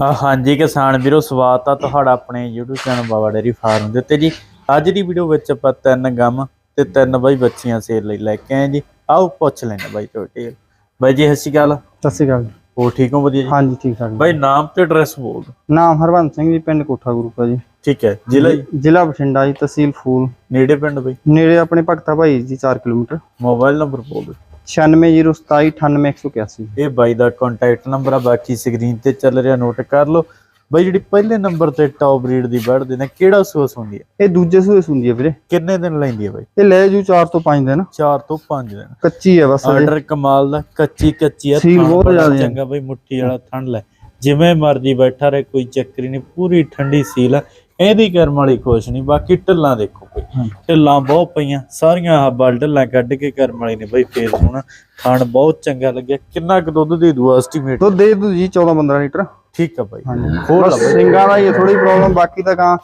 ਹਾਂਜੀ ਕਿਸਾਨ ਵੀਰੋ ਸਵਾਗਤ ਆ ਤੁਹਾਡਾ ਆਪਣੇ YouTube channel Baba dairy farm ਦੇ ਉੱਤੇ ਜੀ। ਅੱਜ ਦੀ ਵੀਡੀਓ ਵਿੱਚ ਆਪਾਂ ਤਿੰਨ ਗਮ ਤੇ ਤਿੰਨ ਬਾਈ ਬੱਚੀਆਂ ਸੇਲ ਲਈ ਲੈ ਕੇ ਆਏ ਜੀ। ਆਓ ਪੁੱਛ ਲੈਣੇ ਬਾਈ ਟੋਟੇ ਬਾਈ ਜੀ ਸਤਿ ਸ਼੍ਰੀ ਅਕਾਲ। ਸਤਿ ਸ਼੍ਰੀ ਅਕਾਲ। ਹੋ ਠੀਕ ਹੋ ਵਧੀਆ ਜੀ? ਹਾਂਜੀ ਠੀਕ ਠਾਕ। ਬਾਈ ਨਾਮ ਤੇ ਐਡਰੈਸ ਬੋਲ। ਨਾਮ ਹਰਵੰਤ ਸਿੰਘ ਜੀ ਪਿੰਡ ਕੋਠਾ ਗੁਰੂਪਾ ਜੀ। ਠੀਕ ਹੈ ਜ਼ਿਲ੍ਹਾ ਜ਼ਿਲ੍ਹਾ ਬਠਿੰਡਾ ਜੀ ਤਹਿਸੀਲ ਫੂਲ। ਨੇੜੇ ਪਿੰਡ ਬਾਈ? ਨੇੜੇ ਆਪਣੇ ਭਗਤਾ ਭਾਈ ਜੀ 4 ਕਿਲੋਮੀਟਰ। ਮੋਬਾਈਲ ਨੰਬਰ ਬੋਲ ਦਿਓ। 9607298181 ਇਹ ਬਾਈ ਦਾ ਕੰਟੈਕਟ ਨੰਬਰ ਆ ਬਾਕੀ ਸਕਰੀਨ ਤੇ ਚੱਲ ਰਿਹਾ ਨੋਟ ਕਰ ਲਓ। ਬਾਈ ਜਿਹੜੀ ਪਹਿਲੇ ਨੰਬਰ ਤੇ ਟੌਪ ਬਰੀਡ ਦੀ ਬੜਦੇ ਨੇ ਕਿਹੜਾ ਸੋਸ ਹੁੰਦੀ ਹੈ ਇਹ ਦੂਜੇ ਸੂਏ ਸੁੰਦੀ ਹੈ ਵੀਰੇ। ਕਿੰਨੇ ਦਿਨ ਲੈਂਦੀ ਹੈ ਬਾਈ? ਇਹ ਲੈ ਜੂ 4 ਤੋਂ 5 ਦਿਨ। 4 ਤੋਂ 5 ਦਿਨ। ਕੱਚੀ ਹੈ ਬਸ। ਆਰਡਰ ਕਮਾਲ ਦਾ ਕੱਚੀ ਕੱਚੀ ਆ ਸੀਲ ਬਹੁਤ ਜ਼ਿਆਦਾ। ਚੰਗਾ ਬਈ ਮੁੱਠੀ ਵਾਲਾ ਥਣ ਲੈ। ਜਿਵੇਂ ਮਰਜ਼ੀ ਬੈਠਾ ਰਹੇ ਕੋਈ ਚੱਕਰੀ ਨਹੀਂ ਪੂਰੀ ਠੰਡੀ ਸੀਲ ਆ। ਇਹਦੀ ਕਰਮ ਵਾਲੀ ਕੁਛ ਨਹੀਂ ਬਾਕੀ ਢੱਲਾਂ ਦੇਖੋ ਕੋਈ। ਹਾਂ। ਢੱਲਾਂ ਬਹੁਤ ਪਈਆਂ ਸਾਰੀਆਂ ਆਹ ਬਲ ਢੱਲਾਂ ਕੱਢ ਕੇ ਕਰਮ ਵਾਲੀ ਨੇ ਬਈ ਫੇਰ ਸੋਹਣਾ ਥਣ ਬਹੁਤ ਚੰਗਾ ਲੱਗਿਆ। ਕਿੰਨਾ ਕੁ ਦੁੱਧ ਦੇ ਦੂ ਐਸਟੀਮੇਟ ਦੁੱਧ ਦੇ ਦੂ ਜੀ 14 15 ਲੀਟਰ। ਠੀਕ ਆ ਬਾਈ। ਹੋਰ ਸਿੰਗਾਂ ਦਾ ਹੀ ਥੋੜੀ ਪ੍ਰੋਬਲਮ ਬਾਕੀ ਤਾਂ ਕਾਂ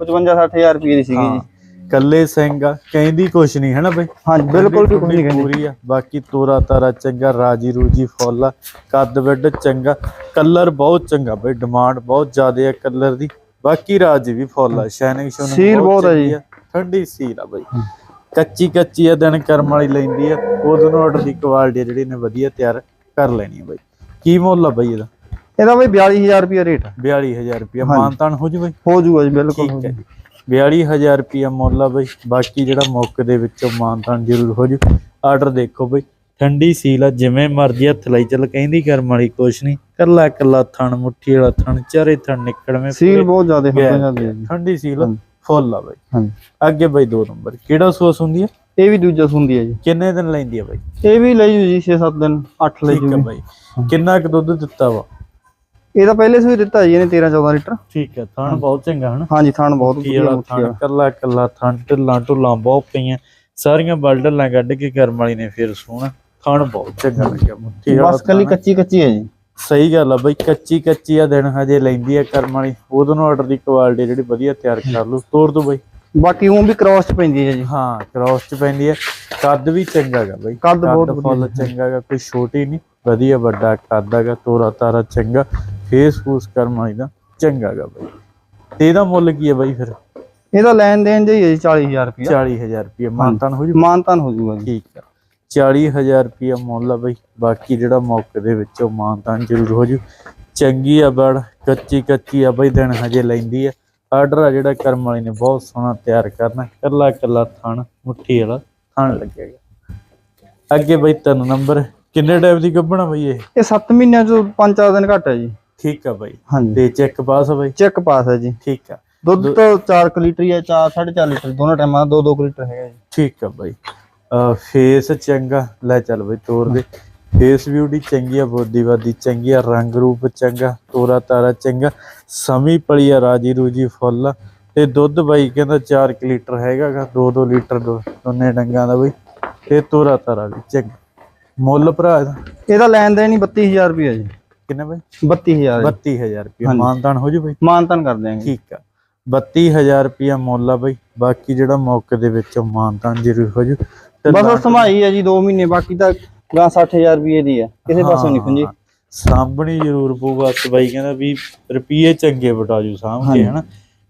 55 60000 ਰੁਪਏ ਦੀ ਸੀਗੀ ਜੀ। ਹਾਂ ਕੱਲੇ ਸਿੰਘ ਆ ਕਹਿੰਦੀ ਕੁਛ ਨਹੀਂ ਹੈ ਨਾ ਬਈ? ਹਾਂਜੀ ਬਿਲਕੁਲ ਵੀ ਕੁਝ ਨਹੀਂ ਕਹਿੰਦੀ। ਪੂਰੀ ਆ ਬਾਕੀ ਤੋਰਾ ਤਾਰਾ ਚੰਗਾ ਰਾਜੀ ਰੂਜੀ ਫੁੱਲ ਕੱਦ ਵੱਡ ਚੰਗਾ ਕਲਰ ਬਹੁਤ ਚੰਗਾ ਬਈ ਡਿਮਾਂਡ ਬਹੁਤ ਜ਼ਿਆਦਾ ਆ ਕਲਰ ਦੀ। ਬਾਕੀ ਰਾਜ ਵੀ ਫੁੱਲ ਆ ਸ਼ਾਈਨਿੰਗ ਸ਼ੋਨਿੰਗ ਸੀਲ ਬਹੁਤ ਆ ਜੀ। ਠੰਡੀ ਸੀਲ ਆ ਬਈ। ਕੱਚੀ ਕੱਚੀ ਆ ਦਿਨ ਕਰਮ ਵਾਲੀ ਲੈਂਦੀ ਆ ਉਹਦੋਂ ਨੂੰ ਆਰਡਰ ਦੀ ਕੁਆਲਿਟੀ ਜਿਹੜੀ ਨੇ ਵਧੀਆ ਤਿਆਰ ਕਰ ਲੈਣੀ ਆ ਬਈ। ਕੀ ਮੁੱਲ ਆ ਬਈ ਇਹਦਾ? ਇਹਦਾ ਬਈ 42000 ਰੁਪਏ ਰੇਟ 42000 ਰੁਪਇਆ ਹਾਂਜੀ। ਮਾਨਤਾਨ ਹੋ ਜੂ ਬਈ? ਹੋ ਜੂਗਾ ਜੀ ਬਿਲਕੁਲ ਹੋ ਜੂ। 42000 ਰੁਪਿਆ ਮੁੱਲ ਆ ਬਈ। ਬਾਕੀ ਜਿਹੜਾ ਮੁੱਕ ਦੇ ਵਿੱਚੋਂ ਮਾਨਤਾਨ ਜ਼ਰੂਰ ਹੋ ਜੂ। ਆਰਡਰ ਦੇਖੋ ਬਈ। ਠੰਡੀ ਸੀਲ ਆ ਜਿਵੇਂ ਮਰਜ਼ੀ ਹੱਥ ਲਈ ਚੱਲ ਕਹਿੰਦੀ ਕਰਮ ਵਾਲੀ ਕੁਛ ਨਹੀਂ ਕੱਲਾ ਕੱਲਾ ਥਣ ਮੁੱਠੀ ਵਾਲਾ ਥਣ ਚਾਰੇ ਥਣ ਨਿਕੜਵੇਂ ਸੀਲ ਬਹੁਤ ਜ਼ਿਆਦਾ ਹੋ। ਜਾਂਦੀ ਹੈ ਠੰਡੀ ਸੀਲ। ਫੁੱਲ ਆ ਬਈ। ਹਾਂਜੀ। ਅੱਗੇ ਬਈ ਦੋ ਨੰਬਰ ਕਿਹੜਾ ਸੋਸ ਹੁੰਦੀ ਹੈ ਇਹ ਵੀ ਦੂਜਾ ਸੁੰਦੀ ਹੈ ਜੀ। ਕਿੰਨੇ ਦਿਨ ਲੈਂਦੀ ਹੈ ਬਈ? ਇਹ ਵੀ ਲੈ ਜੂ ਜੀ 6-7 ਦਿਨ 8 ਲੈ ਠੀਕ ਜੂ ਹੈ ਬਈ। ਕਿੰਨਾ ਕੁ ਦੁੱਧ ਦਿੱਤਾ ਵਾ? ਇਹ ਤਾਂ ਪਹਿਲੇ ਸੂਈ ਦਿੱਤਾ ਜੀ ਇਹਨੇ 13-14 ਲੀਟਰ। ਠੀਕ ਹੈ ਥਣ ਬਹੁਤ ਚੰਗਾ ਹਨਾ? ਹਾਂਜੀ ਥਣ ਬਹੁਤ ਵਧੀਆ ਥਣ ਕੱਲਾ ਕੱਲਾ ਥਣ ਢਿੱਲਾਂ ਢੁੱਲਾਂ ਬਹੁਤ ਪਈਆਂ। ਸਾਰੀਆਂ ਬਲਡਲਾਂ ਕੱਢ ਕੇ ਕਰਮ ਵਾਲੀ ਨੇ ਫਿਰ ਸੋਹਣਾ। ਥਣ ਬਹੁਤ ਚੰਗਾ ਲੱਗਿਆ ਮੁੱਠੀ ਵਾਲਾ ਬਸ ਕੱਲੀ। ਕੱਚੀ ਕੱਚੀ ਹੈ ਜੀ। ਸਹੀ ਗੱਲ ਆ ਬਈ ਕੱਚੀ ਕੱਚੀ ਆ ਦਿਨ ਹਜੇ ਲੈਂਦੀ ਆ ਕਰਮ ਵਾਲੀ ਉਹਦੋਂ ਨੂੰ ਆਰਡਰ ਦੀ ਕੁਆਲਿਟੀ ਜਿਹੜੀ ਵਧੀਆ ਤਿਆਰ ਕਰ ਲੂ ਤੋੜ ਦੋ ਬਈ। ਬਾਕੀ ਉਹ ਵੀ ਕ੍ਰਾਸ ਚ ਪੈਂਦੀ ਹੈ ਜੀ। ਹਾਂ ਕ੍ਰਾਸ ਚ ਪੈਂਦੀ ਆ। ਕੱਦ ਵੀ ਚੰਗਾ ਗਾ ਬਈ। ਕੱਦ ਬਹੁਤ ਫੁੱਲ ਚੰਗਾ ਗਾ ਕੋਈ ਛੋਟੀ ਨਹੀਂ ਵਧੀਆ ਵੱਡਾ ਕੱਦ ਹੈਗਾ ਤੋਰਾ ਤਾਰਾ ਚੰਗਾ ਫੇਸ ਫੂਸ ਕਰਮ ਵਾਲੀ ਦਾ ਚੰਗਾ ਗਾ ਬਈ। ਤੇ ਇਹਦਾ ਮੁੱਲ ਕੀ ਹੈ ਬਈ ਫਿਰ? ਇਹਦਾ ਲੈਣ ਦੇਣ ਜੀ ਹੈ ਜੀ 40000 ਰੁਪਏ 40000 ਰੁਪਏ ਮਾਨਤਾਨ ਹੋ ਜੂ? ਮਾਨਤਾਨ ਹੋ ਜੂਗਾ ਜੀ। ਠੀਕ ਆ। 40000 ਰੁਪਏ ਮੁੱਲ ਆ ਬਈ। ਬਾਕੀ ਜਿਹੜਾ ਮੌਕੇ ਦੇ ਵਿੱਚੋਂ ਮਾਨਤਾਨ ਜ਼ਰੂਰ ਹੋ ਜੂ। ਚੰਗੀ ਆ ਬੜ ਕੱਚੀ ਕੱਚੀ ਆ ਬਈ ਦਿਨ ਹਜੇ ਲੈਂਦੀ ਆ। ਆਰਡਰ ਆ ਜਿਹੜਾ ਕਰਮ ਵਾਲੀ ਨੇ ਬਹੁਤ ਸੋਹਣਾ ਤਿਆਰ ਕਰਨਾ। ਕੱਲਾ ਕੱਲਾ ਥਣ ਮੁੱਠੀ ਵਾਲਾ ਥਣ ਲੱਗੇਗਾ ਅੱਗੇ ਬਈ ਤਿੰਨ ਨੰਬਰ ਕਿੰਨੇ ਟਾਈਮ ਦੀ ਗੱਭਣਾ ਬਈ ਇਹ? ਇਹ 7 ਮਹੀਨਿਆਂ ਚ 5-4 ਦਿਨ ਘੱਟ ਹੈ ਜੀ। ਠੀਕ ਆ ਬਈ। ਹਾਂਜੀ। ਤੇ ਚੈੱਕ ਪਾਸ ਆ ਬਈ? ਚੈੱਕ ਪਾਸ ਹੈ ਜੀ। ਠੀਕ ਆ। ਦੁੱਧ ਤਾਂ 4 ਲੀਟਰ ਹੀ ਹੈ 4 4.5 ਲੀਟਰ। ਦੋਨੋਂ ਟਾਈਮਾਂ ਦਾ 2-2 ਲੀਟਰ ਹੈਗਾ ਜੀ। ਠੀਕ ਆ ਬਾਈ। ਫੇਸ ਚੰਗਾ। ਲੈ ਚੱਲ ਬਈ ਤੋਰ ਦੇ। ਫੇਸ ਬਿਊਟੀ ਚੰਗੀ ਆ ਬੋਦੀਵਾਦੀ ਚੰਗੀ ਆ ਰੰਗ ਰੂਪ ਚੰਗਾ ਤੋਰਾ ਤਾਰਾ ਚੰਗਾ ਸਮੀ ਪਲੀ ਆ ਰਾਜੀ ਰੂਜੀ ਫੁੱਲ ਤੇ ਦੁੱਧ ਬਾਈ ਕਹਿੰਦਾ 4 ਲੀਟਰ ਹੈਗਾਗਾ 2-2 ਲੀਟਰ ਦੋਨੇ ਡੰਗਾਂ ਦਾ ਬਈ। ਤੇ ਤੋਰਾ ਤਾਰਾ ਵੀ ਚੰਗਾ। ਮੁੱਲ ਭਰਾ ਇਹਦਾ? ਲੈਣ ਦੇਣ ਹੀ 32000 ਰੁਪਏ ਜੀ। ਕਿੰਨਾ ਬਈ? 32000 ਜੀ। 32000 ਰੁਪਏ ਹਾਂਜੀ। ਮਾਨਦਾਨ ਹੋ ਜੂ ਬਈ? ਮਾਨਤਾਨ ਕਰ ਦਿਆਂਗੇ। ਠੀਕ ਆ। 32000 ਰੁਪਿਆ ਮੁੱਲ ਆ ਬਈ। ਬਾਕੀ ਜਿਹੜਾ ਮੌਕੇ ਦੇ ਵਿੱਚੋਂ ਮਾਨਦਾਨ ਜ਼ਰੂਰ ਹੋ ਜੂ। ਬਸ ਉਹ ਸਮਾਈ ਹੈ ਜੀ 2 ਮਹੀਨੇ ਬਾਕੀ ਤਾਂ ਗਾਂ 60000 ਰੁਪਏ ਦੀ ਹੈ। ਕਿਸੇ ਪਾਸੋਂ ਨਹੀਂ ਖੁੰਜੀ ਸਾਂਭਣੀ ਜ਼ਰੂਰ ਪਊਗਾ ਬਾਈ ਕਹਿੰਦਾ ਵੀ ਰੁਪਏ ਚੰਗੇ ਬਟਾ ਜੂ ਸਾਂਭ ਕੇ। ਹਨਾ।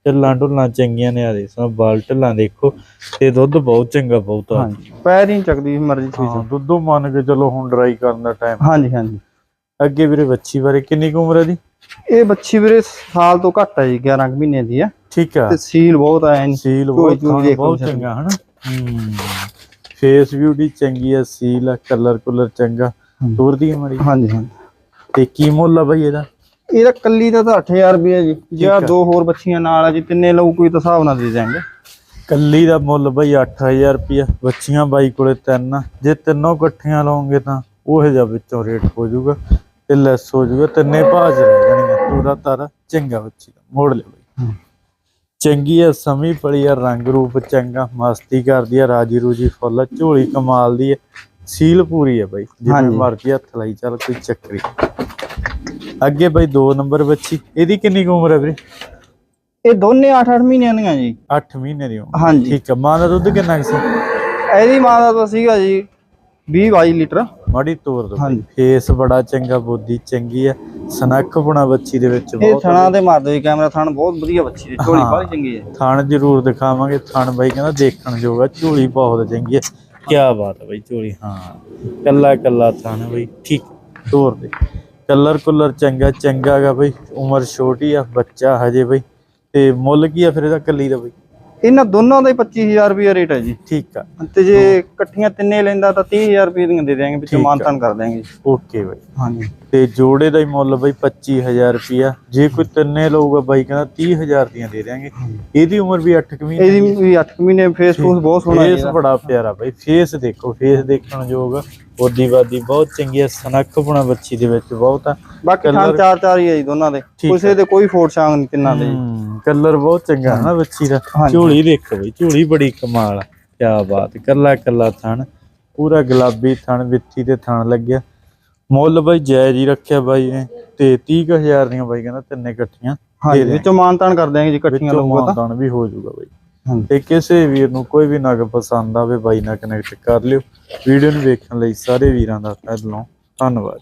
ਢੱਲਾਂ ਢੁੱਲਾਂ ਚੰਗੀਆਂ ਨੇ ਆ ਦੇ ਸਭ ਬਾਲ ਢੱਲਾਂ ਦੇਖੋ ਤੇ ਦੁੱਧ ਬਹੁਤ ਚੰਗਾ ਬਹੁਤ ਹਾਂਜੀ ਪੈਰ ਹੀ ਚੱਕਦੀ ਮਰਜ਼ੀ ਚੀਜ਼। ਦੁੱਧੋਂ ਮੰਨ ਕੇ ਚਲੋ ਹੁਣ ਡਰਾਈ ਕਰਨ ਦਾ ਟਾਈਮ ਹਾਂਜੀ ਹਾਂਜੀ। ਅੱਗੇ ਵੀਰੇ ਬੱਚੀ ਬਾਰੇ ਕਿੰਨੀ ਕੁ ਉਮਰ ਹੈ ਦੀ ਇਹ ਬੱਚੀ ਵੀਰੇ ਸਾਲ ਤੋਂ ਘੱਟ ਹੈ ਜੀ 11 ਕੁ ਮਹੀਨੇ ਦੀ ਹੈ। ਠੀਕ ਆ। ਤੇ ਸੀਲ ਬਹੁਤ ਐਨ ਸੀਲ ਬਹੁਤ। ਚੰਗਾ ਹਨਾ। ਹੂੰ। ਫੇਸ ਬਿਊਟੀ ਚੰਗੀ ਆ ਸੀਲ ਆ ਕਲਰ ਕੁਲਰ ਚੰਗਾ। ਦੂਰ ਦੀ ਮੜੀ। ਹਾਂਜੀ ਹਾਂਜੀ। ਤੇ ਕੀ ਮੁੱਲ ਆ ਬਾਈ ਇਹਦਾ? ਇਹਦਾ ਕੱਲੀ ਦਾ ਤਾਂ 8000 ਰੁਪਏ ਜੀ। ਜੇ ਆ। ਦੋ ਹੋਰ ਬੱਚੀਆਂ ਨਾਲ ਆ ਜੀ ਤਿੰਨੇ ਲਊ ਕੋਈ ਤਾਂ ਹਿਸਾਬ ਨਾਲ ਦੇ ਦਿਆਂਗੇ। ਕੱਲੀ ਦਾ ਮੁੱਲ ਬਈ 8000 ਰੁਪਇਆ ਬੱਚੀਆਂ ਬਾਈ ਕੋਲੇ ਤਿੰਨ। ਜੇ ਤਿੰਨੋਂ ਇਕੱਠੀਆਂ ਲਓਗੇ ਤਾਂ ਉਹ ਜਿਹਾ ਵਿੱਚੋਂ ਰੇਟ ਹੋ ਜਾਊਗਾ ਤੇ ਲੈਸ ਹੋ ਜਾਊਗਾ। ਤਿੰਨੇ ਭਾਜ ਰਹਿ ਜਾਣਗੀਆਂ। ਪੂਰਾ ਤਾਰਾ ਚੰਗਾ ਬੱਚੀ ਦਾ। ਮੋੜ ਲੈ ਬਈ। ਚੰਗੀ ਆ ਸਮੀ ਪਲੀ ਆ ਰੰਗ ਰੂਪ ਚੰਗਾ ਮਸਤੀ ਕਰਦੀ ਆ ਰਾਜੀ ਰੂਜੀ ਫੁੱਲ ਝੋਲੀ ਕਮਾਲ ਦੀ ਆ ਸੀਲ ਪੂਰੀ ਆ ਬਈ ਜਿਵੇਂ। ਮਰਜ਼ੀ ਹੱਥ ਲਾਈ ਚੱਲ ਕੋਈ ਚੱਕਰੀ ਅੱਗੇ ਬਈ 2 ਨੰਬਰ ਬੱਚੀ ਇਹਦੀ ਕਿੰਨੀ ਕੁ ਉਮਰ ਹੈ ਵੀਰੇ? ਇਹ ਦੋਨੇ 8-8 ਮਹੀਨਿਆਂ ਦੀਆਂ ਜੀ। 8 ਮਹੀਨੇ ਦੀ ਉਮਰ। ਹਾਂਜੀ। ਠੀਕ ਆ ਮਾਂ ਦਾ ਦੁੱਧ ਕਿੰਨਾ ਸੀ? ਇਹਦੀ ਮਾਂ ਦਾ ਤਾਂ ਸੀਗਾ ਜੀ 20-22 ਲੀਟਰ। ਮਾੜੀ ਤੋਰ ਦੋ। ਹਾਂਜੀ। ਫੇਸ ਬੜਾ ਚੰਗਾ ਬੋਦੀ ਚੰਗੀ ਆ। ਸਨੱਖ ਬਣਾ ਬੱਚੀ ਦੇ ਵਿੱਚ ਇਹ ਬਹੁਤ ਥਣਾ ਦੇ ਮਾਰ ਦਿਓ ਜੀ ਕੈਮਰਾ ਥਣ ਬਹੁਤ ਵਧੀਆ ਬੱਚੀ ਦੀ ਝੋਲੀ ਹਾਂ। ਬਹੁਤ ਚੰਗੀ ਹੈ ਥਣ ਜ਼ਰੂਰ ਦਿਖਾਵਾਂਗੇ। ਥਣ ਬਾਈ ਕਹਿੰਦਾ ਦੇਖਣ ਜੋਗਾ ਝੋਲੀ ਬਹੁਤ ਚੰਗੀ ਹੈ ਕੀ ਬਾਤ ਹੈ ਬਾਈ ਝੋਲੀ ਹਾਂ। ਕੱਲਾ ਕੱਲਾ ਥਣ ਬਾਈ ਠੀਕ। ਤੋਰ ਦੇ। ਕਲਰ ਕੁਲਰ ਚੰਗਾ ਚੰਗਾ ਗਾ ਬਾਈ। ਉਮਰ ਛੋਟੀ ਆ ਬੱਚਾ ਹਜੇ ਬਾਈ। ਤੇ ਮੁੱਲ ਕੀ ਆ ਫਿਰ ਇਹਦਾ ਕੱਲੀ ਦਾ ਬਾਈ? ਇਹਨਾਂ ਦੋਨਾਂ ਦਾ ਹੀ 25000 ਰੁਪਏ ਰੇਟ ਹੈ ਜੀ। ਠੀਕ ਆ। ਤੇ ਜੇ ਇਕੱਠੀਆਂ ਤਿੰਨੇ ਲੈਂਦਾ ਤਾਂ 30000 ਰੁਪਏ ਦੀਆਂ ਦੇ ਦਿਆਂਗੇ ਵਿੱਚੋਂ। ਮਾਨਤਾਨ ਕਰ ਦਿਆਂਗੇ ਜੀ। ਓਕੇ ਬਾਈ। ਹਾਂਜੀ। ਤੇ ਜੋੜੇ ਦਾ ਹੀ ਮੁੱਲ ਬਾਈ 25000 ਰੁਪਿਆ ਜੇ ਕੋਈ ਤਿੰਨੇ ਲਊਗਾ ਬਾਈ ਕਹਿੰਦਾ 30000 ਦੀਆਂ ਦੇ ਦਿਆਂਗੇ। ਇਹਦੀ ਉਮਰ ਵੀ 8 ਕੁ ਮਹੀਨੇ ਇਹਦੀ ਵੀ 8 ਮਹੀਨੇ ਫੇਸਬੁੱਕ ਬਹੁਤ ਸੋਹਣਾ ਹੈ ਫੇਸ। ਬੜਾ ਪਿਆਰਾ ਬਾਈ। ਫੇਸ ਦੇਖੋ ਫੇਸ ਦੇਖਣ ਯੋਗ ਬੋਦੀ ਬਾਦੀ ਬਹੁਤ ਚੰਗੀ ਹੈ ਸਨੱਖ ਬਣਾ ਬੱਚੀ ਦੇ ਵਿੱਚ ਬਹੁਤ ਆ। ਬਾਕੀ ਥਾਂ ਚਾਰ ਚਾਰ ਹੀ ਹੈ ਜੀ ਦੋਨਾਂ ਦੇ। ਕਿਸੇ ਦੇ ਕੋਈ ਫੋਟ ਸ਼ਾਂਗ ਨਹੀਂ ਤਿੰਨਾਂ ਦੇ ਜੀ। ਕਲਰ ਬਹੁਤ ਚੰਗਾ ਹੈ ਨਾ ਬੱਚੀ ਦਾ। ਝੋਲੀ ਦੇਖੋ ਬਈ ਝੋਲੀ ਬੜੀ ਕਮਾਲ ਆ ਕੀ ਬਾਤ ਕੱਲਾ ਕੱਲਾ ਥਣ ਪੂਰਾ ਗੁਲਾਬੀ ਥਣ ਵਿੱਥੀ ਤੇ ਥਣ ਲੱਗਿਆ। ਮੁੱਲ ਬਾਈ ਜਾਇਜ਼ ਹੀ ਰੱਖਿਆ ਬਾਈ ਨੇ ਤੇ 30000 ਦੀਆਂ ਬਾਈ ਕਹਿੰਦਾ ਤਿੰਨੇ ਇਕੱਠੀਆਂ। ਦੇ ਵਿੱਚੋਂ ਮਾਨਤਾਨ ਕਰ ਦਿਆਂਗੇ ਜੀ ਇਕੱਠੀਆਂ ਲਊਗਾ ਤਾਂ। ਮਾਨਦਾਨ ਵੀ ਹੋ ਜਾਊਗਾ ਬਾਈ। ਤੇ ਕਿਸੇ ਵੀਰ ਨੂੰ ਕੋਈ ਵੀ ਨਗ ਪਸੰਦ ਆਵੇ ਬਾਈ ਨਾਲ ਕਨੈਕਟ ਕਰ ਲਿਓ। ਵੀਡੀਓ ਨੂੰ ਵੇਖਣ ਲਈ ਸਾਰੇ ਵੀਰਾਂ ਦਾ ਤਹਿ ਦਿਲੋਂ ਧੰਨਵਾਦ।